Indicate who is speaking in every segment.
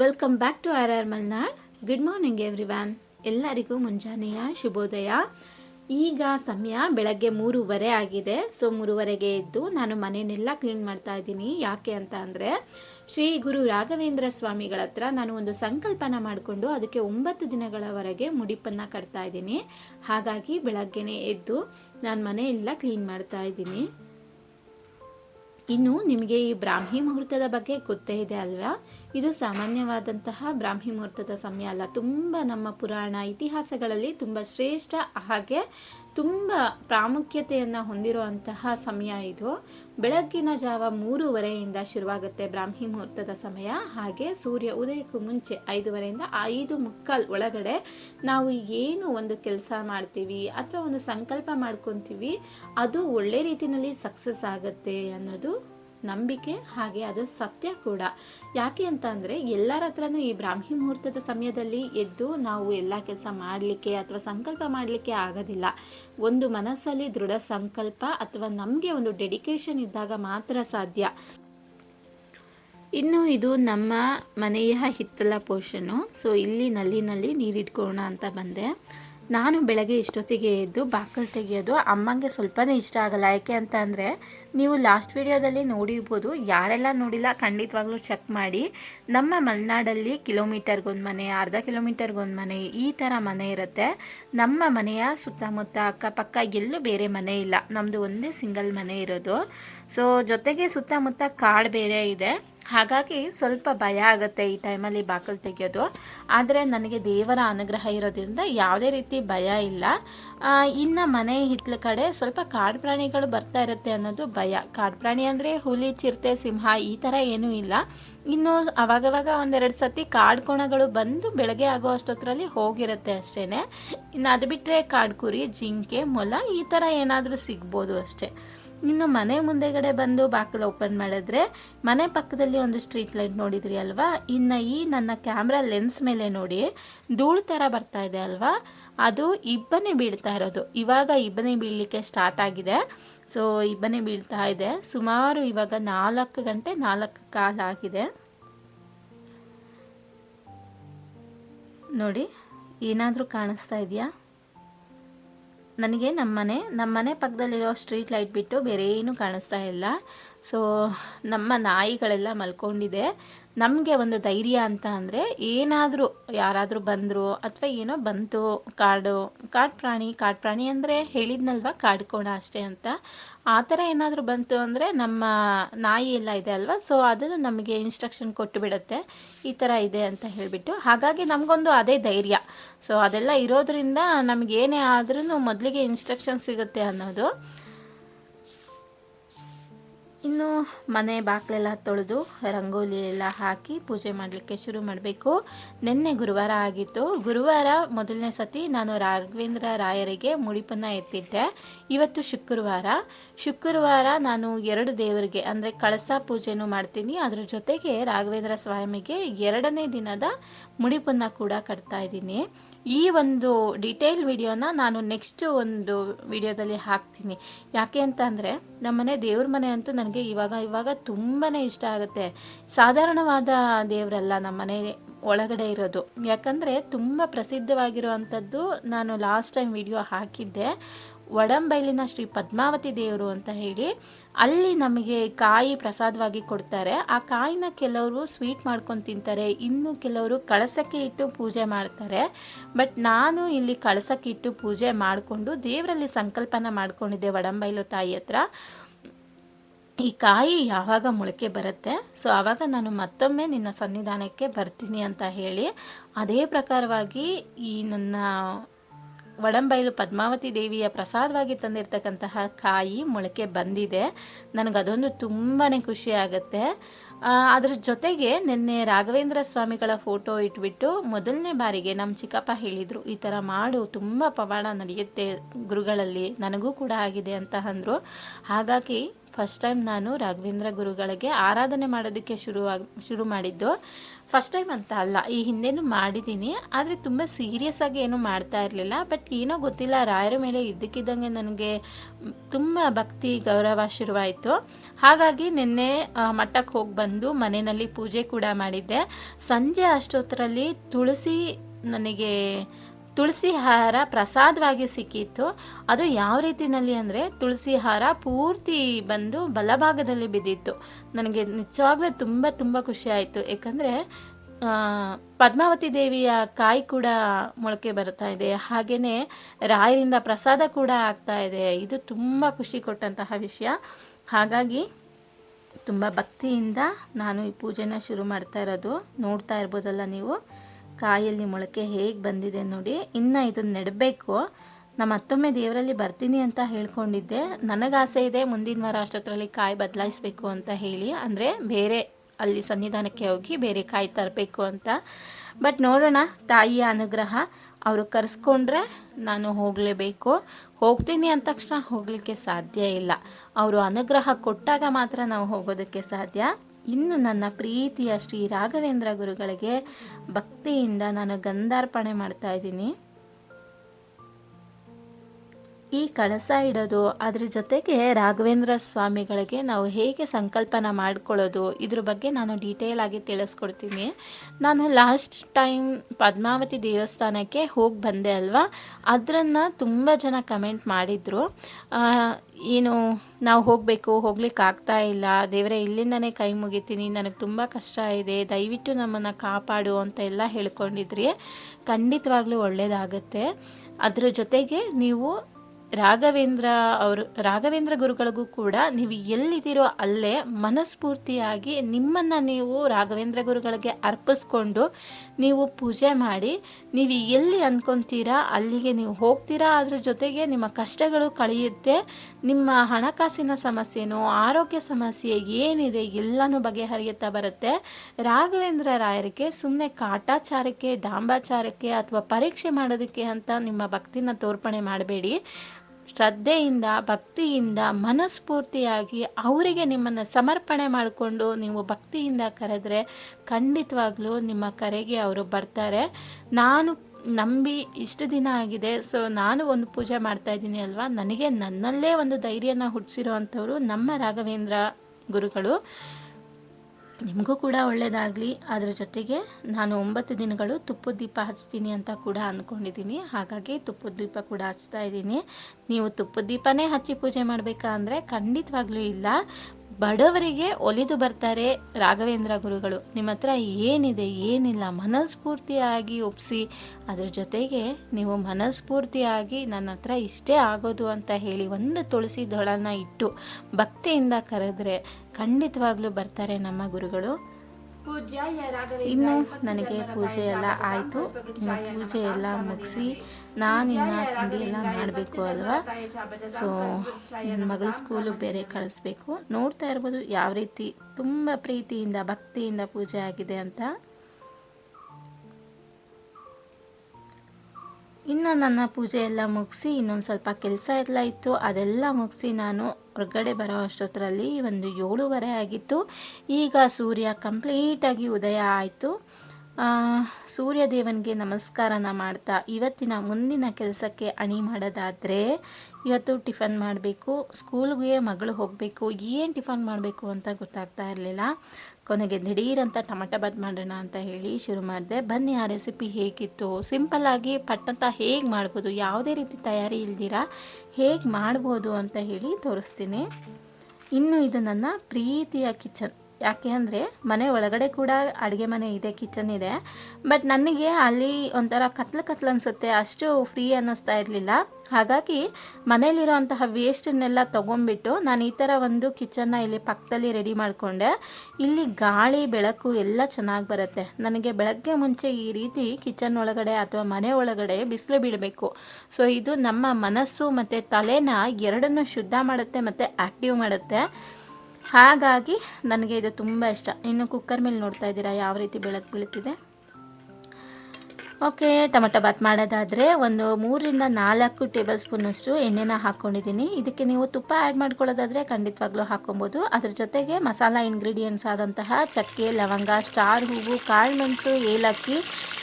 Speaker 1: Welcome back to R R Malnad good morning everyone ಎಲ್ಲರಿಗೂ ಮುಂಜಾನೆಯ ಶುಭೋದಯ. ಈಗ ಸಮಯ ಬೆಳಗ್ಗೆ ಮೂರುವರೆ ಆಗಿದೆ. ಸೊ ಮೂರುವರೆಗೆ ಎದ್ದು ನಾನು ಮನೆಯನ್ನೆಲ್ಲ ಕ್ಲೀನ್ ಮಾಡ್ತಾ ಇದ್ದೀನಿ. ಯಾಕೆ ಅಂತ ಅಂದರೆ, ಶ್ರೀ ಗುರು ರಾಘವೇಂದ್ರ ಸ್ವಾಮಿಗಳ ಹತ್ರ ನಾನು ಒಂದು ಸಂಕಲ್ಪನ ಮಾಡಿಕೊಂಡು ಅದಕ್ಕೆ ಒಂಬತ್ತು ದಿನಗಳವರೆಗೆ ಮುಡಿಪನ್ನು ಕಟ್ತಾ ಇದ್ದೀನಿ. ಹಾಗಾಗಿ ಬೆಳಗ್ಗೆನೇ ಎದ್ದು ನಾನು ಮನೆಯೆಲ್ಲ ಕ್ಲೀನ್ ಮಾಡ್ತಾ ಇದ್ದೀನಿ. ಇನ್ನು ನಿಮಗೆ ಈ ಬ್ರಾಹ್ಮಿ ಮುಹೂರ್ತದ ಬಗ್ಗೆ ಗೊತ್ತೇ ಇದೆ ಅಲ್ವಾ? ಇದು ಸಾಮಾನ್ಯವಾದಂತಹ ಬ್ರಾಹ್ಮಿ ಮುಹೂರ್ತದ ಸಮಯ ಅಲ್ಲ. ತುಂಬ ನಮ್ಮ ಪುರಾಣ ಇತಿಹಾಸಗಳಲ್ಲಿ ತುಂಬ ಶ್ರೇಷ್ಠ ಹಾಗೆ ತುಂಬ ಪ್ರಾಮುಖ್ಯತೆಯನ್ನು ಹೊಂದಿರುವಂತಹ ಸಮಯ ಇದು. ಬೆಳಗ್ಗಿನ ಜಾವ ಮೂರುವರೆಯಿಂದ ಶುರುವಾಗುತ್ತೆ ಬ್ರಾಹ್ಮಿ ಮುಹೂರ್ತದ ಸಮಯ. ಹಾಗೆ ಸೂರ್ಯ ಉದಯಕ್ಕೂ ಮುಂಚೆ ಐದುವರೆಯಿಂದ ಐದು ಮುಕ್ಕಾಲ್ ಒಳಗಡೆ ನಾವು ಏನು ಒಂದು ಕೆಲಸ ಮಾಡ್ತೀವಿ ಅಥವಾ ಒಂದು ಸಂಕಲ್ಪ ಮಾಡ್ಕೊತೀವಿ, ಅದು ಒಳ್ಳೆ ರೀತಿಯಲ್ಲಿ ಸಕ್ಸಸ್ ಆಗುತ್ತೆ ಅನ್ನೋದು ನಂಬಿಕೆ ಹಾಗೆ ಅದು ಸತ್ಯ ಕೂಡ. ಯಾಕೆ ಅಂತ ಅಂದರೆ ಎಲ್ಲರ ಹತ್ರನೂ ಈ ಬ್ರಾಹ್ಮಿ ಮುಹೂರ್ತದ ಸಮಯದಲ್ಲಿ ಎದ್ದು ನಾವು ಎಲ್ಲ ಕೆಲಸ ಮಾಡಲಿಕ್ಕೆ ಅಥವಾ ಸಂಕಲ್ಪ ಮಾಡಲಿಕ್ಕೆ ಆಗೋದಿಲ್ಲ. ಒಂದು ಮನಸ್ಸಲ್ಲಿ ದೃಢ ಸಂಕಲ್ಪ ಅಥವಾ ನಮಗೆ ಒಂದು ಡೆಡಿಕೇಶನ್ ಇದ್ದಾಗ ಮಾತ್ರ ಸಾಧ್ಯ. ಇನ್ನು ಇದು ನಮ್ಮ ಮನೆಯ ಹಿತ್ತಲ ಪೋಷನು ಸೊ ಇಲ್ಲಿ ನಲ್ಲಿನಲ್ಲಿ ನೀರಿಟ್ಕೋಣ ಅಂತ ಬಂದೆ. ನಾನು ಬೆಳಗ್ಗೆ ಇಷ್ಟೊತ್ತಿಗೆ ಎದ್ದು ಬಾಕಲ್ ತೆಗೆಯೋದು ಅಮ್ಮಂಗೆ ಸ್ವಲ್ಪನೇ ಇಷ್ಟ ಆಗಲ್ಲ. ಯಾಕೆ ಅಂತ ಅಂದರೆ ನೀವು ಲಾಸ್ಟ್ ವಿಡಿಯೋದಲ್ಲಿ ನೋಡಿರ್ಬೋದು, ಯಾರೆಲ್ಲ ನೋಡಿಲ್ಲ ಖಂಡಿತವಾಗ್ಲೂ ಚೆಕ್ ಮಾಡಿ. ನಮ್ಮ ಮಲೆನಾಡಲ್ಲಿ ಕಿಲೋಮೀಟರ್ಗೊಂದು ಮನೆ, ಅರ್ಧ ಕಿಲೋಮೀಟರ್ಗೊಂದು ಮನೆ, ಈ ಥರ ಮನೆ ಇರುತ್ತೆ. ನಮ್ಮ ಮನೆಯ ಸುತ್ತಮುತ್ತ ಅಕ್ಕಪಕ್ಕ ಎಲ್ಲೂ ಬೇರೆ ಮನೆ ಇಲ್ಲ. ನಮ್ಮದು ಒಂದೇ ಸಿಂಗಲ್ ಮನೆ ಇರೋದು. ಸೊ ಜೊತೆಗೆ ಸುತ್ತಮುತ್ತ ಕಾಡು ಬೇರೆ ಇದೆ. ಹಾಗಾಗಿ ಸ್ವಲ್ಪ ಭಯ ಆಗುತ್ತೆ ಈ ಟೈಮಲ್ಲಿ ಬಾಕಲು ತೆಗೆಯೋದು. ಆದರೆ ನನಗೆ ದೇವರ ಅನುಗ್ರಹ ಇರೋದ್ರಿಂದ ಯಾವುದೇ ರೀತಿ ಭಯ ಇಲ್ಲ. ಇನ್ನು ಮನೆ ಹಿತ್ತಲ ಕಡೆ ಸ್ವಲ್ಪ ಕಾಡು ಪ್ರಾಣಿಗಳು ಬರ್ತಾ ಇರುತ್ತೆ ಅನ್ನೋದು ಭಯ. ಕಾಡು ಪ್ರಾಣಿ ಅಂದರೆ ಹುಲಿ, ಚಿರತೆ, ಸಿಂಹ ಈ ಥರ ಏನೂ ಇಲ್ಲ. ಇನ್ನು ಅವಾಗವಾಗ ಒಂದೆರಡು ಸತಿ ಕಾಡು ಕೋಣಗಳು ಬಂದು ಬೆಳಗ್ಗೆ ಆಗೋ ಅಷ್ಟೊತ್ತರಲ್ಲಿ ಹೋಗಿರುತ್ತೆ ಅಷ್ಟೇ ಇನ್ನು ಅದು ಬಿಟ್ಟರೆ ಕಾಡು ಕುರಿ ಜಿಂಕೆ, ಮೊಲ ಈ ಥರ ಏನಾದರೂ ಸಿಗ್ಬೋದು ಅಷ್ಟೇ. ಇನ್ನು ಮನೆ ಮುಂದೆಗಡೆ ಬಂದು ಬಾಗಿಲು ಓಪನ್ ಮಾಡಿದ್ರೆ ಮನೆ ಪಕ್ಕದಲ್ಲಿ ಒಂದು ಸ್ಟ್ರೀಟ್ ಲೈಟ್ ನೋಡಿದ್ರಿ ಅಲ್ವಾ? ಇನ್ನು ಈ ನನ್ನ ಕ್ಯಾಮ್ರಾ ಲೆನ್ಸ್ ಮೇಲೆ ನೋಡಿ ಧೂಳು ಥರ ಬರ್ತಾ ಇದೆ ಅಲ್ವಾ? ಅದು ಇಬ್ಬನಿ ಬೀಳ್ತಾ ಇರೋದು. ಇವಾಗ ಇಬ್ಬನಿ ಬೀಳಲಿಕ್ಕೆ ಸ್ಟಾರ್ಟ್ ಆಗಿದೆ. ಸೊ ಇಬ್ಬನಿ ಬೀಳ್ತಾ ಇದೆ. ಸುಮಾರು ಇವಾಗ ನಾಲ್ಕು ಗಂಟೆ, ನಾಲ್ಕು ಕಾಲ ಆಗಿದೆ. ನೋಡಿ, ಏನಾದರೂ ಕಾಣಿಸ್ತಾ ಇದೆಯಾ? ನನಗೆ ನಮ್ಮನೆ ನಮ್ಮನೆ ನಮ್ಮ ಮನೆ ಪಕ್ಕದಲ್ಲಿರೋ ಸ್ಟ್ರೀಟ್ ಲೈಟ್ ಬಿಟ್ಟು ಬೇರೆ ಏನೂ ಕಾಣಿಸ್ತಾ ಇಲ್ಲ. ಸೊ ನಮ್ಮ ನಾಯಿಗಳೆಲ್ಲ ಮಲ್ಕೊಂಡಿದೆ. ನಮಗೆ ಒಂದು ಧೈರ್ಯ ಅಂತ ಅಂದರೆ ಏನಾದರೂ, ಯಾರಾದರೂ ಬಂದರು ಅಥವಾ ಏನೋ ಬಂತು, ಕಾಡು ಕಾಡು ಪ್ರಾಣಿ ಕಾಡು ಪ್ರಾಣಿ ಅಂದರೆ ಹೇಳಿದ್ನಲ್ವ, ಕಾಡ್ಕೋಣ ಅಷ್ಟೇ ಅಂತ. ಆ ಥರ ಏನಾದರೂ ಬಂತು ಅಂದರೆ ನಮ್ಮ ನಾಯಿ ಎಲ್ಲ ಇದೆ ಅಲ್ವಾ? ಸೊ ಅದನ್ನು ನಮಗೆ ಇನ್ಸ್ಟ್ರಕ್ಷನ್ ಕೊಟ್ಟು ಬಿಡುತ್ತೆ. ಈ ಥರ ಇದೆ ಅಂತ ಹೇಳಿಬಿಟ್ಟು. ಹಾಗಾಗಿ ನಮಗೊಂದು ಅದೇ ಧೈರ್ಯ. ಸೊ ಅದೆಲ್ಲ ಇರೋದ್ರಿಂದ ನಮಗೇನೇ ಆದ್ರೂ ಮೊದಲಿಗೆ ಇನ್ಸ್ಟ್ರಕ್ಷನ್ ಸಿಗುತ್ತೆ ಅನ್ನೋದು. ಇನ್ನು ಮನೆ ಬಾಗಿಲೆಲ್ಲ ತೊಳೆದು ರಂಗೋಲಿ ಎಲ್ಲ ಹಾಕಿ ಪೂಜೆ ಮಾಡಲಿಕ್ಕೆ ಶುರು ಮಾಡಬೇಕು. ನಿನ್ನೆ ಗುರುವಾರ ಆಗಿತ್ತು. ಗುರುವಾರ ಮೊದಲನೇ ಸತಿ ನಾನು ರಾಘವೇಂದ್ರ ರಾಯರಿಗೆ ಮುಡಿಪನ್ನು ಎತ್ತಿದ್ದೆ. ಇವತ್ತು ಶುಕ್ರವಾರ. ಶುಕ್ರವಾರ ನಾನು ಎರಡು ದೇವರಿಗೆ, ಅಂದರೆ ಕಳಸ ಪೂಜೆನೂ ಮಾಡ್ತೀನಿ. ಅದ್ರ ಜೊತೆಗೆ ರಾಘವೇಂದ್ರ ಸ್ವಾಮಿಗೆ ಎರಡನೇ ದಿನದ ಮುಡಿಪನ್ನು ಕೂಡ ಕಟ್ತಾ ಇದ್ದೀನಿ. ಈ ಒಂದು ಡಿಟೇಲ್ ವಿಡಿಯೋನ ನಾನು ನೆಕ್ಸ್ಟ್ ಒಂದು ವಿಡಿಯೋದಲ್ಲಿ ಹಾಕ್ತೀನಿ. ಯಾಕೆ ಅಂತ ಅಂದರೆ ನಮ್ಮನೆ ದೇವ್ರ ಮನೆ ಅಂತೂ ನನಗೆ ಇವಾಗ ಇವಾಗ ತುಂಬಾ ಇಷ್ಟ ಆಗುತ್ತೆ. ಸಾಧಾರಣವಾದ ದೇವರಲ್ಲ ನಮ್ಮನೆ ಒಳಗಡೆ ಇರೋದು. ಯಾಕಂದರೆ ತುಂಬ ಪ್ರಸಿದ್ಧವಾಗಿರುವಂಥದ್ದು ನಾನು ಲಾಸ್ಟ್ ಟೈಮ್ ವಿಡಿಯೋ ಹಾಕಿದ್ದೆ. ಒಡಂಬೈಲಿನ ಶ್ರೀ ಪದ್ಮಾವತಿ ದೇವರು ಅಂತ ಹೇಳಿ. ಅಲ್ಲಿ ನಮಗೆ ಕಾಯಿ ಪ್ರಸಾದವಾಗಿ ಕೊಡ್ತಾರೆ. ಆ ಕಾಯಿನ ಕೆಲವರು ಸ್ವೀಟ್ ಮಾಡ್ಕೊಂಡು ತಿಂತಾರೆ, ಇನ್ನು ಕೆಲವರು ಕಳಸಕ್ಕೆ ಇಟ್ಟು ಪೂಜೆ ಮಾಡ್ತಾರೆ. ಬಟ್ ನಾನು ಇಲ್ಲಿ ಕಳಸಕ್ಕೆ ಇಟ್ಟು ಪೂಜೆ ಮಾಡಿಕೊಂಡು ದೇವರಲ್ಲಿ ಸಂಕಲ್ಪನ ಮಾಡ್ಕೊಂಡಿದ್ದೆ ವಡಂಬೈಲು ತಾಯಿ ಹತ್ರ. ಈ ಕಾಯಿ ಯಾವಾಗ ಮೊಳಕೆ ಬರುತ್ತೆ? ಸೊ ಆವಾಗ ನಾನು ಮತ್ತೊಮ್ಮೆ ನಿನ್ನ ಸನ್ನಿಧಾನಕ್ಕೆ ಬರ್ತೀನಿ ಅಂತ ಹೇಳಿ, ಅದೇ ಪ್ರಕಾರವಾಗಿ ಈ ನನ್ನ ಒಡಂಬೈಲು ಪದ್ಮಾವತಿ ದೇವಿಯ ಪ್ರಸಾದವಾಗಿ ತಂದಿರತಕ್ಕಂತಹ ಕಾಯಿ ಮೊಳಕೆ ಬಂದಿದೆ. ನನಗದೊಂದು ತುಂಬಾ ಖುಷಿ ಆಗುತ್ತೆ. ಅದರ ಜೊತೆಗೆ ನಿನ್ನೆ ರಾಘವೇಂದ್ರ ಸ್ವಾಮಿಗಳ ಫೋಟೋ ಇಟ್ಬಿಟ್ಟು ಮೊದಲನೇ ಬಾರಿಗೆ ನಮ್ಮ ಚಿಕ್ಕಪ್ಪ ಹೇಳಿದರು, ಈ ಥರ ಮಾಡು, ತುಂಬ ಪವಾಡ ನಡೆಯುತ್ತೆ ಗುರುಗಳಲ್ಲಿ, ನನಗೂ ಕೂಡ ಆಗಿದೆ ಅಂತ ಅಂದರು. ಹಾಗಾಗಿ ಫಸ್ಟ್ ಟೈಮ್ ನಾನು ರಾಘವೇಂದ್ರ ಗುರುಗಳಿಗೆ ಆರಾಧನೆ ಮಾಡೋದಕ್ಕೆ ಶುರುವಾಗಿ, ಶುರು ಮಾಡಿದ್ದು. ಫಸ್ಟ್ ಟೈಮ್ ಅಂತ ಅಲ್ಲ, ಈ ಹಿಂದೆನೂ ಮಾಡಿದ್ದೀನಿ ಆದರೆ ತುಂಬ ಸೀರಿಯಸ್ ಆಗಿ ಏನೂ ಮಾಡ್ತಾ ಇರಲಿಲ್ಲ. ಬಟ್ ಏನೋ ಗೊತ್ತಿಲ್ಲ, ರಾಯರ ಮೇಲೆ ಇದ್ದಕ್ಕಿದ್ದಂಗೆ ನನಗೆ ತುಂಬ ಭಕ್ತಿ, ಗೌರವ ಶುರುವಾಯಿತು. ಹಾಗಾಗಿ ನಿನ್ನೆ ಮಠಕ್ಕೆ ಹೋಗಿ ಬಂದು ಮನೆಯಲ್ಲಿ ಪೂಜೆ ಕೂಡ ಮಾಡಿದ್ದೆ. ಸಂಜೆ ಅಷ್ಟೊತ್ತರಲ್ಲಿ ತುಳಸಿ ನನಗೆ ತುಳಸಿ ಹಾರ ಪ್ರಸಾದವಾಗಿ ಸಿಕ್ಕಿತ್ತು. ಅದು ಯಾವ ರೀತಿನಲ್ಲಿ ಅಂದರೆ ತುಳಸಿ ಹಾರ ಪೂರ್ತಿ ಬಂದು ಬಲಭಾಗದಲ್ಲಿ ಬಿದ್ದಿತ್ತು. ನನಗೆ ನಿಜವಾಗ್ಲೂ ತುಂಬ ತುಂಬ ಖುಷಿ ಆಯಿತು. ಪದ್ಮಾವತಿ ದೇವಿಯ ಕಾಯಿ ಕೂಡ ಮೊಳಕೆ ಬರ್ತಾ ಇದೆ. ಹಾಗೆಯೇ ರಾಯರಿಂದ ಪ್ರಸಾದ ಕೂಡ ಆಗ್ತಾ ಇದೆ. ಇದು ತುಂಬ ಖುಷಿ ಕೊಟ್ಟಂತಹ ವಿಷಯ. ಹಾಗಾಗಿ ತುಂಬ ಭಕ್ತಿಯಿಂದ ನಾನು ಈ ಪೂಜೆನ ಶುರು ಮಾಡ್ತಾ ಇರೋದು. ನೋಡ್ತಾ ಇರ್ಬೋದಲ್ಲ ನೀವು. ಕಾಯಲ್ಲಿ ಮೊಳಕೆ ಹೇಗೆ ಬಂದಿದೆ ನೋಡಿ, ಇನ್ನು ಇದನ್ನ ನೆಡಬೇಕು. ನಮ್ಮ ಮತ್ತೊಮ್ಮೆ ದೇವರಲ್ಲಿ ಬರ್ತೀನಿ ಅಂತ ಹೇಳ್ಕೊಂಡಿದ್ದೆ. ನನಗೆ ಆಸೆ ಇದೆ ಮುಂದಿನ ವಾರ ಅಷ್ಟೊತ್ತರಲ್ಲಿ ಕಾಯಿ ಬದಲಾಯಿಸಬೇಕು ಅಂತ ಹೇಳಿ. ಅಂದರೆ ಬೇರೆ ಅಲ್ಲಿ ಸನ್ನಿಧಾನಕ್ಕೆ ಹೋಗಿ ಬೇರೆ ಕಾಯಿ ತರಬೇಕು ಅಂತ. ಬಟ್ ನೋಡೋಣ, ತಾಯಿಯ ಅನುಗ್ರಹ ಅವರು ಕರೆಸ್ಕೊಂಡ್ರೆ ನಾನು ಹೋಗಲೇಬೇಕು. ಹೋಗ್ತೀನಿ ಅಂದ ತಕ್ಷಣ ಹೋಗಲಿಕ್ಕೆ ಸಾಧ್ಯ ಇಲ್ಲ. ಅವರು ಅನುಗ್ರಹ ಕೊಟ್ಟಾಗ ಮಾತ್ರ ನಾವು ಹೋಗೋದಕ್ಕೆ ಸಾಧ್ಯ. ಇನ್ನು ನನ್ನ ಪ್ರೀತಿಯ ಶ್ರೀ ರಾಘವೇಂದ್ರ ಗುರುಗಳಿಗೆ ಭಕ್ತಿಯಿಂದ ನಾನು ಗಂಧಾರ್ಪಣೆ ಮಾಡ್ತಾ ಇದ್ದೀನಿ. ಈ ಕಳಸ ಇಡೋದು ಅದ್ರ ಜೊತೆಗೆ ರಾಘವೇಂದ್ರ ಸ್ವಾಮಿಗಳಿಗೆ ನಾವು ಹೇಗೆ ಸಂಕಲ್ಪನ ಮಾಡ್ಕೊಳ್ಳೋದು, ಇದ್ರ ಬಗ್ಗೆ ನಾನು ಡೀಟೇಲ್ ಆಗಿ ತಿಳಿಸ್ಕೊಡ್ತೀನಿ. ನಾನು ಲಾಸ್ಟ್ ಟೈಮ್ ಪದ್ಮಾವತಿ ದೇವಸ್ಥಾನಕ್ಕೆ ಹೋಗಿ ಬಂದೆ ಅಲ್ವಾ? ಅದನ್ನು ತುಂಬ ಜನ ಕಮೆಂಟ್ ಮಾಡಿದರು. ಏನು ನಾವು ಹೋಗಬೇಕು ಹೋಗ್ಲಿಕ್ಕೆ ಆಗ್ತಾ ಇಲ್ಲ, ದೇವರೇ ಇಲ್ಲಿಂದನೇ ಕೈ ಮುಗಿತೀನಿ, ನನಗೆ ತುಂಬ ಕಷ್ಟ ಇದೆ, ದಯವಿಟ್ಟು ನಮ್ಮನ್ನು ಕಾಪಾಡು ಅಂತ ಎಲ್ಲ ಹೇಳ್ಕೊಂಡಿದ್ರಿ. ಖಂಡಿತವಾಗ್ಲೂ ಒಳ್ಳೆಯದಾಗತ್ತೆ ಅದರ ಜೊತೆಗೆ ನೀವು ರಾಘವೇಂದ್ರ ಅವರು, ರಾಘವೇಂದ್ರ ಗುರುಗಳಿಗೂ ಕೂಡ ನೀವು ಎಲ್ಲಿದ್ದೀರೋ ಅಲ್ಲೇ ಮನಸ್ಫೂರ್ತಿಯಾಗಿ ನಿಮ್ಮನ್ನು ನೀವು ರಾಘವೇಂದ್ರ ಗುರುಗಳಿಗೆ ಅರ್ಪಿಸ್ಕೊಂಡು ನೀವು ಪೂಜೆ ಮಾಡಿ, ನೀವು ಎಲ್ಲಿ ಅಂದ್ಕೊತೀರಾ, ಅಲ್ಲಿಗೆ ನೀವು ಹೋಗ್ತೀರಾ, ಅದ್ರ ಜೊತೆಗೆ ನಿಮ್ಮ ಕಷ್ಟಗಳು ಕಳೆಯುತ್ತೆ, ನಿಮ್ಮ ಹಣಕಾಸಿನ ಸಮಸ್ಯೆನೋ, ಆರೋಗ್ಯ ಸಮಸ್ಯೆ ಏನಿದೆ ಎಲ್ಲನೂ ಬಗೆಹರಿಯುತ್ತಾ ಬರುತ್ತೆ. ರಾಘವೇಂದ್ರ ರಾಯರಿಗೆ ಸುಮ್ಮನೆ ಕಾಟಾಚಾರಕ್ಕೆ, ಡಾಂಬಾಚಾರಕ್ಕೆ ಅಥವಾ ಪರೀಕ್ಷೆ ಮಾಡೋದಕ್ಕೆ ಅಂತ ನಿಮ್ಮ ಭಕ್ತಿನ ತೋರ್ಪಣೆ ಮಾಡಬೇಡಿ. ಶ್ರದ್ಧೆಯಿಂದ, ಭಕ್ತಿಯಿಂದ, ಮನಸ್ಫೂರ್ತಿಯಾಗಿ ಅವರಿಗೆ ನಿಮ್ಮನ್ನು ಸಮರ್ಪಣೆ ಮಾಡಿಕೊಂಡು ನೀವು ಭಕ್ತಿಯಿಂದ ಕರೆದ್ರೆ ಖಂಡಿತವಾಗ್ಲೂ ನಿಮ್ಮ ಕರೆಗೆ ಅವರು ಬರ್ತಾರೆ. ನಾನು ನಂಬಿ ಇಷ್ಟು ದಿನ ಆಗಿದೆ, ಸೊ ನಾನು ಒಂದು ಪೂಜೆ ಮಾಡ್ತಾ ಇದ್ದೀನಿ ಅಲ್ವಾ? ನನಗೆ ನನ್ನಲ್ಲೇ ಒಂದು ಧೈರ್ಯನ ಹುಟ್ಟಿಸಿರೋ ಅಂಥವ್ರು ನಮ್ಮ ರಾಘವೇಂದ್ರ ಗುರುಗಳು. ನಿಮಗೂ ಕೂಡ ಒಳ್ಳೆಯದಾಗಲಿ ಅದರ ಜೊತೆಗೆ ನಾನು ಒಂಬತ್ತು ದಿನಗಳು ತುಪ್ಪದ ದೀಪ ಹಚ್ತೀನಿ ಅಂತ ಕೂಡ ಅಂದ್ಕೊಂಡಿದ್ದೀನಿ ಹಾಗಾಗಿ ತುಪ್ಪದ ದೀಪ ಕೂಡ ಹಚ್ತಾ ಇದ್ದೀನಿ ನೀವು ತುಪ್ಪದ ದೀಪನೇ ಹಚ್ಚಿ ಪೂಜೆ ಮಾಡಬೇಕಾ ಅಂದರೆ ಖಂಡಿತವಾಗ್ಲೂ ಇಲ್ಲ. ಬಡವರಿಗೆ ಒಲಿದು ಬರ್ತಾರೆ ರಾಘವೇಂದ್ರ ಗುರುಗಳು. ನಿಮ್ಮ ಹತ್ರ ಏನಿದೆ, ಏನಿಲ್ಲ, ಮನಸ್ಫೂರ್ತಿಯಾಗಿ ಒಪ್ಪಿಸಿ ಅದ್ರ ಜೊತೆಗೆ ನೀವು ಮನಸ್ಫೂರ್ತಿಯಾಗಿ ನನ್ನ ಹತ್ರ ಇಷ್ಟೇ ಆಗೋದು ಅಂತ ಹೇಳಿ ಒಂದು ತುಳಸಿ ದಳನ ಇಟ್ಟು ಭಕ್ತಿಯಿಂದ ಕರೆದ್ರೆ ಖಂಡಿತವಾಗ್ಲೂ ಬರ್ತಾರೆ ನಮ್ಮ ಗುರುಗಳು. ಇನ್ನು ನನಗೆ ಪೂಜೆ ಎಲ್ಲ ಆಯಿತು. ಇನ್ನು ಪೂಜೆ ಎಲ್ಲ ಮುಗಿಸಿ ನಾನಿನ್ನು ತಿಂಡಿ ಎಲ್ಲ ಮಾಡಬೇಕು ಅಲ್ವಾ? ಸೊ ನನ್ನ ಮಗಳು ಸ್ಕೂಲು ಬೇರೆ ಕಳಿಸ್ಬೇಕು. ನೋಡ್ತಾ ಇರ್ಬೋದು ಯಾವ ರೀತಿ ತುಂಬ ಪ್ರೀತಿಯಿಂದ, ಭಕ್ತಿಯಿಂದ ಪೂಜೆ ಆಗಿದೆ ಅಂತ. ಇನ್ನು ನನ್ನ ಪೂಜೆ ಎಲ್ಲ ಮುಗಿಸಿ ಇನ್ನೊಂದು ಸ್ವಲ್ಪ ಕೆಲಸ ಎಲ್ಲ ಇತ್ತು. ಅದೆಲ್ಲ ಮುಗಿಸಿ ನಾನು ಹೊರಗಡೆ ಬರೋ ಅಷ್ಟೊತ್ತರಲ್ಲಿ ಒಂದು ಏಳುವರೆ ಆಗಿತ್ತು. ಈಗ ಸೂರ್ಯ ಕಂಪ್ಲೀಟಾಗಿ ಉದಯ ಆಯಿತು. ಸೂರ್ಯ ದೇವನಿಗೆ ನಮಸ್ಕಾರನ ಮಾಡ್ತಾ ಇವತ್ತಿನ ಮುಂದಿನ ಕೆಲಸಕ್ಕೆ ಅಣಿ ಮಾಡೋದಾದರೆ ಇವತ್ತು ಟಿಫನ್ ಮಾಡಬೇಕು, ಸ್ಕೂಲ್ಗೆ ಮಗಳು ಹೋಗಬೇಕು, ಏನು ಟಿಫನ್ ಮಾಡಬೇಕು ಅಂತ ಗೊತ್ತಾಗ್ತಾ ಇರಲಿಲ್ಲ. ಕೊನೆಗೆ ದಿಢೀರಂತ ಟೊಮೆಟೊ ಬಾತ್ ಮಾಡೋಣ ಅಂತ ಹೇಳಿ ಶುರು ಮಾಡಿದೆ. ಬನ್ನಿ, ಆ ರೆಸಿಪಿ ಹೇಗಿತ್ತು? ಸಿಂಪಲ್ಲಾಗಿ ಪಟ್ಟಂತ ಹೇಗೆ ಮಾಡ್ಬೋದು? ಯಾವುದೇ ರೀತಿ ತಯಾರಿ ಇಲ್ದಿರ, ಹೇಗೆ ಮಾಡ್ಬೋದು ಅಂತ ಹೇಳಿ ತೋರಿಸ್ತೀನಿ. ಇನ್ನು ಇದು ನನ್ನ ಪ್ರೀತಿಯ ಕಿಚನ್. ಯಾಕೆ ಅಂದರೆ ಮನೆ ಒಳಗಡೆ ಕೂಡ ಅಡುಗೆ ಮನೆ ಇದೆ, ಕಿಚನ್ ಇದೆ. ಬಟ್ ನನಗೆ ಅಲ್ಲಿ ಒಂಥರ ಕತ್ಲು ಕತ್ಲು ಅನಿಸುತ್ತೆ, ಅಷ್ಟು ಫ್ರೀ ಅನ್ನಿಸ್ತಾ ಇರಲಿಲ್ಲ. ಹಾಗಾಗಿ ಮನೇಲಿರೋಂತಹ ವೇಸ್ಟನ್ನೆಲ್ಲ ತೊಗೊಂಬಿಟ್ಟು ನಾನು ಈ ಥರ ಒಂದು ಕಿಚನ್ನ ಇಲ್ಲಿ ಪಕ್ಕದಲ್ಲಿ ರೆಡಿ ಮಾಡಿಕೊಂಡೆ. ಇಲ್ಲಿ ಗಾಳಿ, ಬೆಳಕು ಎಲ್ಲ ಚೆನ್ನಾಗಿ ಬರುತ್ತೆ. ನನಗೆ ಬೆಳಗ್ಗೆ ಮುಂಚೆ ಈ ರೀತಿ ಕಿಚನ್ ಒಳಗಡೆ ಅಥವಾ ಮನೆ ಒಳಗಡೆ ಬಿಸಿಲು ಬೀಳಬೇಕು. ಸೊ ಇದು ನಮ್ಮ ಮನಸ್ಸು ಮತ್ತು ತಲೆನ ಎರಡನ್ನು ಶುದ್ಧ ಮಾಡುತ್ತೆ ಮತ್ತು ಆ್ಯಕ್ಟಿವ್ ಮಾಡುತ್ತೆ. ಹಾಗಾಗಿ ನನಗೆ ಇದು ತುಂಬ ಇಷ್ಟ. ಇನ್ನು ಕುಕ್ಕರ್ ಮೇಲೆ ನೋಡ್ತಾ ಇದ್ದೀರಾ? ಯಾವ ರೀತಿ ಬೆಳಕು ಬೀಳುತ್ತಿದೆ ಓಕೆ ಟೊಮೆಟೊ ಬಾತ್ ಮಾಡೋದಾದರೆ ಒಂದು ಮೂರರಿಂದ ನಾಲ್ಕು ಟೇಬಲ್ ಸ್ಪೂನಷ್ಟು ಎಣ್ಣೆನ ಹಾಕ್ಕೊಂಡಿದ್ದೀನಿ ಇದಕ್ಕೆ ನೀವು ತುಪ್ಪ ಆ್ಯಡ್ ಮಾಡ್ಕೊಳ್ಳೋದಾದರೆ ಖಂಡಿತವಾಗ್ಲೂ ಹಾಕ್ಕೊಬೋದು. ಅದ್ರ ಜೊತೆಗೆ ಮಸಾಲ ಇಂಗ್ರೀಡಿಯೆಂಟ್ಸ್ ಆದಂತಹ ಚಕ್ಕೆ, ಲವಂಗ, ಸ್ಟಾರ್, ಹೂವು ಕಾಳುಮೆಣಸು ಏಲಕ್ಕಿ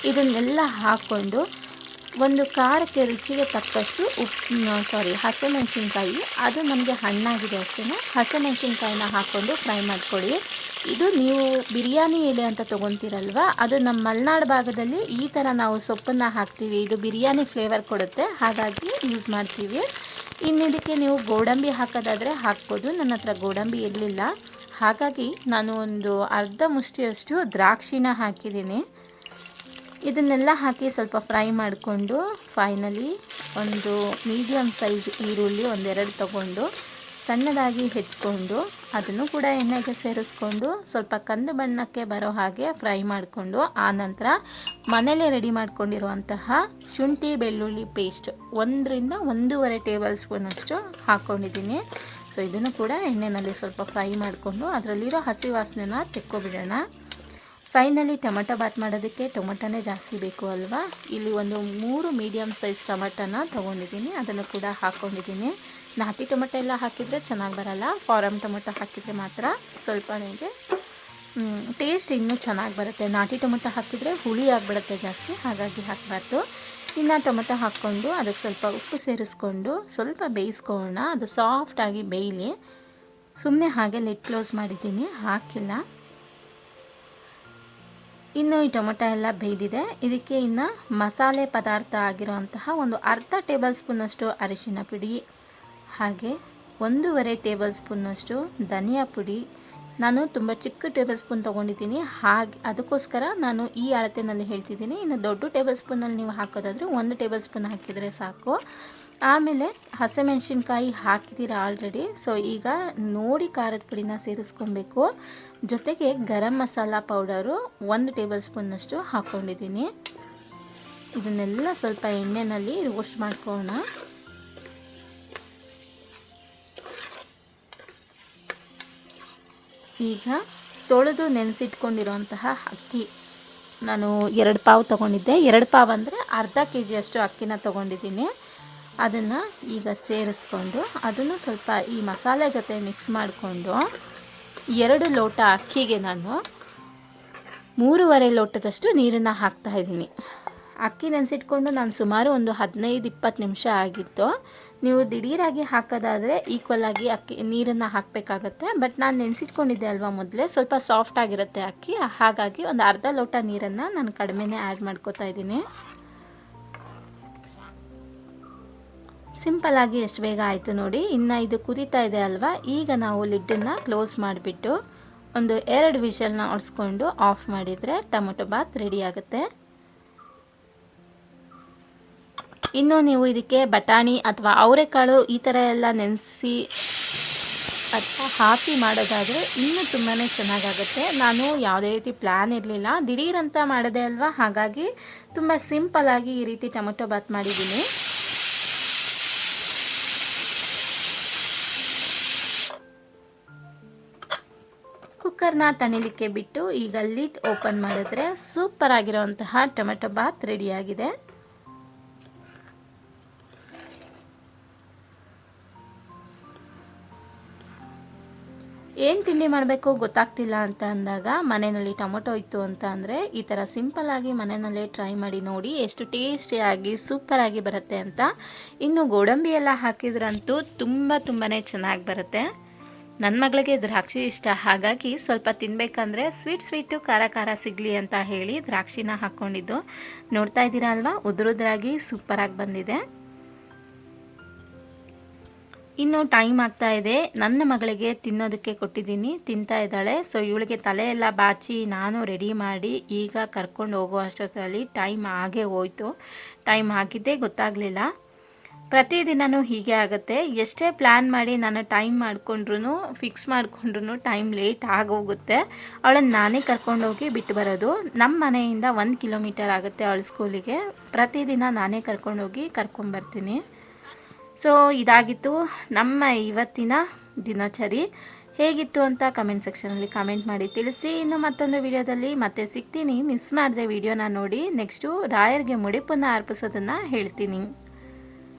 Speaker 1: ಇದನ್ನೆಲ್ಲ ಹಾಕ್ಕೊಂಡು ಒಂದು ಖಾರಕ್ಕೆ ರುಚಿಗೆ ತಕ್ಕಷ್ಟು ಉಪ್ಪು ಸಾರಿ ಹಸಿಮೆಣಸಿನ್ಕಾಯಿ. ಅದು ನಮಗೆ ಹಣ್ಣಾಗಿದೆ ಅಷ್ಟೇ ಹಸಿಮೆಣಸಿನ್ಕಾಯಿನ ಹಾಕ್ಕೊಂಡು ಫ್ರೈ ಮಾಡ್ಕೊಳ್ಳಿ. ಇದು ನೀವು ಬಿರಿಯಾನಿ ಎಲೆ ಅಂತ ತೊಗೊತೀರಲ್ವ? ಅದು ನಮ್ಮ ಮಲೆನಾಡು ಭಾಗದಲ್ಲಿ ಈ ಥರ ನಾವು ಸೊಪ್ಪನ್ನು ಹಾಕ್ತೀವಿ. ಇದು ಬಿರಿಯಾನಿ ಫ್ಲೇವರ್ ಕೊಡುತ್ತೆ. ಹಾಗಾಗಿ ಯೂಸ್ ಮಾಡ್ತೀವಿ. ಇನ್ನಿದಕ್ಕೆ ನೀವು ಗೋಡಂಬಿ ಹಾಕೋದಾದರೆ ಹಾಕ್ಬೋದು. ನನ್ನ ಹತ್ರ ಗೋಡಂಬಿ ಇರಲಿಲ್ಲ. ಹಾಗಾಗಿ ನಾನು ಒಂದು ಅರ್ಧ ಮುಷ್ಟಿಯಷ್ಟು ದ್ರಾಕ್ಷಿನ ಹಾಕಿದ್ದೀನಿ. ಇದನ್ನೆಲ್ಲ ಹಾಕಿ ಸ್ವಲ್ಪ ಫ್ರೈ ಮಾಡಿಕೊಂಡು ಫೈನಲಿ ಒಂದು ಮೀಡಿಯಮ್ ಸೈಜ್ ಈರುಳ್ಳಿ ಒಂದೆರಡು ತಗೊಂಡು ಸಣ್ಣದಾಗಿ ಹೆಚ್ಕೊಂಡು ಅದನ್ನು ಕೂಡ ಎಣ್ಣೆಗೆ ಸೇರಿಸ್ಕೊಂಡು ಸ್ವಲ್ಪ ಕಂದು ಬಣ್ಣಕ್ಕೆ ಬರೋ ಹಾಗೆ ಫ್ರೈ ಮಾಡಿಕೊಂಡು ಆನಂತರ ಮನೆಯಲ್ಲೇ ರೆಡಿ ಮಾಡ್ಕೊಂಡಿರುವಂತಹ ಶುಂಠಿ ಬೆಳ್ಳುಳ್ಳಿ ಪೇಸ್ಟ್ ಒಂದರಿಂದ ಒಂದೂವರೆ ಟೇಬಲ್ ಸ್ಪೂನಷ್ಟು ಹಾಕ್ಕೊಂಡಿದ್ದೀನಿ ಸೊ ಇದನ್ನು ಕೂಡ ಎಣ್ಣೆಯಲ್ಲಿ ಸ್ವಲ್ಪ ಫ್ರೈ ಮಾಡಿಕೊಂಡು ಅದರಲ್ಲಿರೋ ಹಸಿ ವಾಸನೆನ ತೆಕ್ಕೊಬಿಡೋಣ. ಫೈನಲಿ ಟೊಮೆಟೊ ಬಾತ್ ಮಾಡೋದಕ್ಕೆ ಟೊಮೆಟೊನೇ ಜಾಸ್ತಿ ಬೇಕು ಅಲ್ವಾ? ಇಲ್ಲಿ ಒಂದು ಮೂರು ಮೀಡಿಯಮ್ ಸೈಜ್ ಟೊಮೆಟೊನ ತೊಗೊಂಡಿದ್ದೀನಿ. ಅದನ್ನು ಕೂಡ ಹಾಕ್ಕೊಂಡಿದ್ದೀನಿ ನಾಟಿ ಟೊಮೆಟೊ ಎಲ್ಲ ಹಾಕಿದರೆ ಚೆನ್ನಾಗಿ ಬರಲ್ಲ. ಫಾರಮ್ ಟೊಮೆಟೊ ಹಾಕಿದರೆ ಮಾತ್ರ ಸ್ವಲ್ಪ ನನಗೆ ಟೇಸ್ಟ್ ಇನ್ನೂ ಚೆನ್ನಾಗಿ ಬರುತ್ತೆ. ನಾಟಿ ಟೊಮೆಟೊ ಹಾಕಿದರೆ ಹುಳಿ ಆಗಿಬಿಡುತ್ತೆ ಜಾಸ್ತಿ, ಹಾಗಾಗಿ ಹಾಕಬಾರ್ದು. ಇನ್ನು ಟೊಮೆಟೊ ಹಾಕ್ಕೊಂಡು ಅದಕ್ಕೆ ಸ್ವಲ್ಪ ಉಪ್ಪು ಸೇರಿಸ್ಕೊಂಡು ಸ್ವಲ್ಪ ಬೇಯಿಸ್ಕೊಳ್ಳೋಣ. ಅದು ಸಾಫ್ಟಾಗಿ ಬೇಯಲಿ. ಸುಮ್ಮನೆ ಹಾಗೆ ಲೆಟ್ ಕ್ಲೋಸ್ ಮಾಡಿದ್ದೀನಿ. ಹಾಕಿಲ್ಲ. ಇನ್ನು ಈ ಟೊಮೆಟೊ ಎಲ್ಲ ಬೇಯ್ದಿದೆ. ಇದಕ್ಕೆ ಇನ್ನು ಮಸಾಲೆ ಪದಾರ್ಥ ಆಗಿರುವಂತಹ ಒಂದು ಅರ್ಧ ಟೇಬಲ್ ಸ್ಪೂನಷ್ಟು ಅರಿಶಿನ ಪುಡಿ, ಹಾಗೆ ಒಂದೂವರೆ ಟೇಬಲ್ ಸ್ಪೂನಷ್ಟು ಧನಿಯಾ ಪುಡಿ. ನಾನು ತುಂಬ ಚಿಕ್ಕ ಟೇಬಲ್ ಸ್ಪೂನ್ ತೊಗೊಂಡಿದ್ದೀನಿ. ಹಾಗೆ ಅದಕ್ಕೋಸ್ಕರ ನಾನು ಈ ಅಳತೆನಲ್ಲಿ ಹೇಳ್ತಿದ್ದೀನಿ. ಇನ್ನು ದೊಡ್ಡ ಟೇಬಲ್ ಸ್ಪೂನಲ್ಲಿ ನೀವು ಹಾಕೋದಾದರೆ ಒಂದು ಟೇಬಲ್ ಸ್ಪೂನ್ ಹಾಕಿದರೆ ಸಾಕು. ಆಮೇಲೆ ಹಸಿಮೆಣ್ಸಿನ್ಕಾಯಿ ಹಾಕಿದ್ದೀರಾ ಆಲ್ರೆಡಿ ಸೊ ಈಗ ನೋಡಿ ಖಾರದ ಪುಡಿನ ಸೇರಿಸ್ಕೊಬೇಕು. ಜೊತೆಗೆ ಗರಂ ಮಸಾಲ ಪೌಡರು ಒಂದು ಟೇಬಲ್ ಸ್ಪೂನ್ನಷ್ಟು ಹಾಕ್ಕೊಂಡಿದ್ದೀನಿ ಇದನ್ನೆಲ್ಲ ಸ್ವಲ್ಪ ಎಣ್ಣೆಯಲ್ಲಿ ರೋಸ್ಟ್ ಮಾಡ್ಕೋಣ. ಈಗ ತೊಳೆದು ನೆನೆಸಿಟ್ಕೊಂಡಿರುವಂತಹ ಅಕ್ಕಿ. ನಾನು ಎರಡು ಪಾವು ತೊಗೊಂಡಿದ್ದೆ. ಎರಡು ಪಾವು ಅಂದರೆ ಅರ್ಧ ಕೆ ಜಿಯಷ್ಟು ಅಕ್ಕಿನ ತೊಗೊಂಡಿದ್ದೀನಿ. ಅದನ್ನು ಈಗ ಸೇರಿಸ್ಕೊಂಡು ಅದನ್ನು ಸ್ವಲ್ಪ ಈ ಮಸಾಲೆ ಜೊತೆ ಮಿಕ್ಸ್ ಮಾಡಿಕೊಂಡು ಎರಡು ಲೋಟ ಅಕ್ಕಿಗೆ ನಾನು ಮೂರುವರೆ ಲೋಟದಷ್ಟು ನೀರನ್ನು ಹಾಕ್ತಾ ಇದ್ದೀನಿ. ಅಕ್ಕಿ ನೆನೆಸಿಟ್ಕೊಂಡು ನಾನು ಸುಮಾರು ಒಂದು ಹದಿನೈದು ಇಪ್ಪತ್ತು ನಿಮಿಷ ಆಗಿತ್ತು. ನೀವು ದಿಢೀರಾಗಿ ಹಾಕೋದಾದರೆ ಈಕ್ವಲಾಗಿ ಅಕ್ಕಿ ನೀರನ್ನು ಹಾಕಬೇಕಾಗತ್ತೆ. ಬಟ್ ನಾನು ನೆನೆಸಿಟ್ಕೊಂಡಿದ್ದೆ ಅಲ್ವಾ ಮೊದಲೇ, ಸ್ವಲ್ಪ ಸಾಫ್ಟ್ ಆಗಿರುತ್ತೆ ಅಕ್ಕಿ. ಹಾಗಾಗಿ ಒಂದು ಅರ್ಧ ಲೋಟ ನೀರನ್ನು ನಾನು ಕಡಿಮೆನೇ ಆ್ಯಡ್ ಮಾಡ್ಕೋತಾ ಇದ್ದೀನಿ. ಸಿಂಪಲ್ಲಾಗಿ ಎಷ್ಟು ಬೇಗ ಆಯಿತು ನೋಡಿ. ಇನ್ನು ಇದು ಕುದೀತಾ ಇದೆ ಅಲ್ವಾ? ಈಗ ನಾವು ಲಿಡ್ಡನ್ನು ಕ್ಲೋಸ್ ಮಾಡಿಬಿಟ್ಟು ಒಂದು ಎರಡು ವಿಷಲ್ನ ಒಡಿಸ್ಕೊಂಡು ಆಫ್ ಮಾಡಿದರೆ ಟೊಮೊಟೊ ಬಾತ್ ರೆಡಿ ಆಗುತ್ತೆ. ಇನ್ನು ನೀವು ಇದಕ್ಕೆ ಬಟಾಣಿ ಅಥವಾ ಅವರೆಕಾಳು ಈ ಥರ ಎಲ್ಲ ನೆನೆಸಿ ಅಥವಾ ಹಾಕಿ ಮಾಡೋದಾದರೆ ಇನ್ನೂ ತುಂಬಾ ಚೆನ್ನಾಗಾಗುತ್ತೆ. ನಾನು ಯಾವುದೇ ರೀತಿ ಪ್ಲ್ಯಾನ್ ಇರಲಿಲ್ಲ. ದಿಢೀರಂತ ಮಾಡೋದೇ ಅಲ್ವಾ? ಹಾಗಾಗಿ ತುಂಬ ಸಿಂಪಲ್ಲಾಗಿ ಈ ರೀತಿ ಟೊಮೊಟೊ ಬಾತ್ ಮಾಡಿದ್ದೀನಿ. ಕುಕ್ಕರ್ನ ತಣಿಲಿಕ್ಕೆ ಬಿಟ್ಟು ಈಗ ಲಿಡ್ ಓಪನ್ ಮಾಡಿದ್ರೆ ಸೂಪರ್ ಆಗಿರುವಂತಹ ಟೊಮೆಟೊ ಬಾತ್ ರೆಡಿಯಾಗಿದೆ. ಏನು ತಿಂಡಿ ಮಾಡಬೇಕು ಗೊತ್ತಾಗ್ತಿಲ್ಲ ಅಂತ ಅಂದಾಗ ಮನೆಯಲ್ಲಿ ಟೊಮೊಟೊ ಇತ್ತು ಅಂತ ಅಂದರೆ ಈ ಥರ ಸಿಂಪಲ್ಲಾಗಿ ಮನೆಯಲ್ಲೇ ಟ್ರೈ ಮಾಡಿ ನೋಡಿ ಎಷ್ಟು ಟೇಸ್ಟಿಯಾಗಿ ಸೂಪರಾಗಿ ಬರುತ್ತೆ ಅಂತ. ಇನ್ನು ಗೋಡಂಬಿ ಎಲ್ಲ ಹಾಕಿದ್ರಂತೂ ತುಂಬ ತುಂಬಾ ಚೆನ್ನಾಗಿ ಬರುತ್ತೆ. ನನ್ನ ಮಗಳಿಗೆ ದ್ರಾಕ್ಷಿ ಇಷ್ಟ, ಹಾಗಾಗಿ ಸ್ವಲ್ಪ ತಿನ್ಬೇಕಂದ್ರೆ ಸ್ವೀಟ್ ಸ್ವೀಟು ಖಾರ ಖಾರ ಸಿಗಲಿ ಅಂತ ಹೇಳಿ ದ್ರಾಕ್ಷಿನ ಹಾಕ್ಕೊಂಡಿದ್ದು ನೋಡ್ತಾ ಇದ್ದೀರಾ ಅಲ್ವಾ? ಉದುರುದ್ರಾಗಿ ಸೂಪರಾಗಿ ಬಂದಿದೆ. ಇನ್ನು ಟೈಮ್ ಆಗ್ತಾ ಇದೆ. ನನ್ನ ಮಗಳಿಗೆ ತಿನ್ನೋದಕ್ಕೆ ಕೊಟ್ಟಿದ್ದೀನಿ. ತಿಂತಾ ಇದ್ದಾಳೆ. ಸೊ ಇವಳಿಗೆ ತಲೆ ಎಲ್ಲ ಬಾಚಿ ನಾನು ರೆಡಿ ಮಾಡಿ ಈಗ ಕರ್ಕೊಂಡು ಹೋಗೋ ಅಷ್ಟೊತ್ತಲ್ಲಿ ಟೈಮ್ ಆಗೇ ಹೋಯ್ತು. ಟೈಮ್ ಆಗಿದ್ದೇ ಗೊತ್ತಾಗಲಿಲ್ಲ. ಪ್ರತಿದಿನವೂ ಹೀಗೆ ಆಗುತ್ತೆ. ಎಷ್ಟೇ ಪ್ಲ್ಯಾನ್ ಮಾಡಿ ನಾನು ಟೈಮ್ ಮಾಡಿಕೊಂಡ್ರು ಫಿಕ್ಸ್ ಮಾಡಿಕೊಂಡ್ರು ಟೈಮ್ ಲೇಟ್ ಆಗೋಗುತ್ತೆ. ಅವಳನ್ನು ನಾನೇ ಕರ್ಕೊಂಡೋಗಿ ಬಿಟ್ಟು ಬರೋದು. ನಮ್ಮ ಮನೆಯಿಂದ ಒಂದು ಕಿಲೋಮೀಟರ್ ಆಗುತ್ತೆ ಅವಳ ಸ್ಕೂಲಿಗೆ ಪ್ರತಿದಿನ ನಾನೇ ಕರ್ಕೊಂಡೋಗಿ ಕರ್ಕೊಂಬರ್ತೀನಿ ಸೊ ಇದಾಗಿತ್ತು ನಮ್ಮ ಇವತ್ತಿನ ದಿನಚರಿ. ಹೇಗಿತ್ತು ಅಂತ ಕಮೆಂಟ್ ಸೆಕ್ಷನಲ್ಲಿ ಕಮೆಂಟ್ ಮಾಡಿ. ತಿಳಿಸಿ ಇನ್ನು ಮತ್ತೊಂದು ವಿಡಿಯೋದಲ್ಲಿ ಮತ್ತೆ ಸಿಗ್ತೀನಿ. ಮಿಸ್ ಮಾಡಿದೆ ವಿಡಿಯೋನ ನೋಡಿ. ನೆಕ್ಸ್ಟು ರಾಯರ್ಗೆ ಮುಡಿಪನ್ನು ಅರ್ಪಿಸೋದನ್ನು ಹೇಳ್ತೀನಿ.